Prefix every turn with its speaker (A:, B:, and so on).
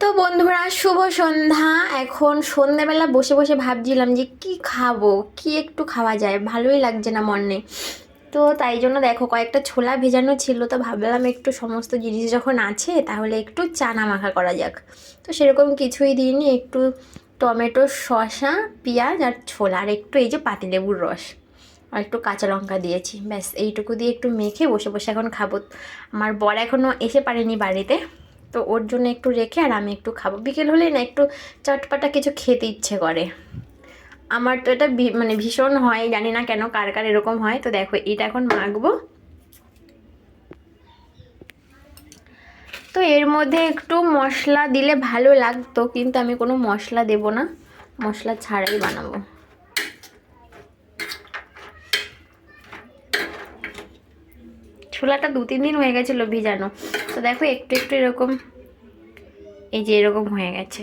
A: তো বন্ধুরা, শুভ সন্ধ্যা। এখন সন্ধ্যাবেলা বসে বসে ভাবছিলাম যে কি খাব, কি একটু খাওয়া যায়? ভালোই লাগছে না মনে। তো তাই জন্য দেখো, কয়েকটা ছোলা ভেজানো ছিল, তো ভাবলাম একটু সমস্ত জিনিস যখন আছে, তাহলে একটু চানা মাখা করা যাক। তো সেরকম কিছুই দিইনি, একটু টমেটো, শসা, পেঁয়াজ আর ছোলা, আর একটু এই যে পাতিলেবুর রস। আর একটু কাঁচা লঙ্কা দিয়েছি। ব্যাস, এইটুকু দিয়ে একটু মেখে বসে বসে এখন খাব। আমার বর এখনও এসে পারেনি বাড়িতে। তো ওর জন্য একটু রেখে আর আমি একটু খাব। বিকেল হলে না একটু চটপাটা কিছু খেতে ইচ্ছে করে। আমার তো এটা মানে ভীষণ হয়, জানি না কেন কার কার এরকম হয়। তো দেখো, এটা এখন মাখবো। তো এর মধ্যে একটু মশলা দিলে ভালো লাগতো, কিন্তু আমি কোনো মশলা দেব না। মশলা ছাড়াই বানাবো। ছোলাটা দু তিন দিন হয়ে গেছিল ভিজানো। তো দেখো একটু একটু এরকম, এই যে এরকম হয়ে গেছে।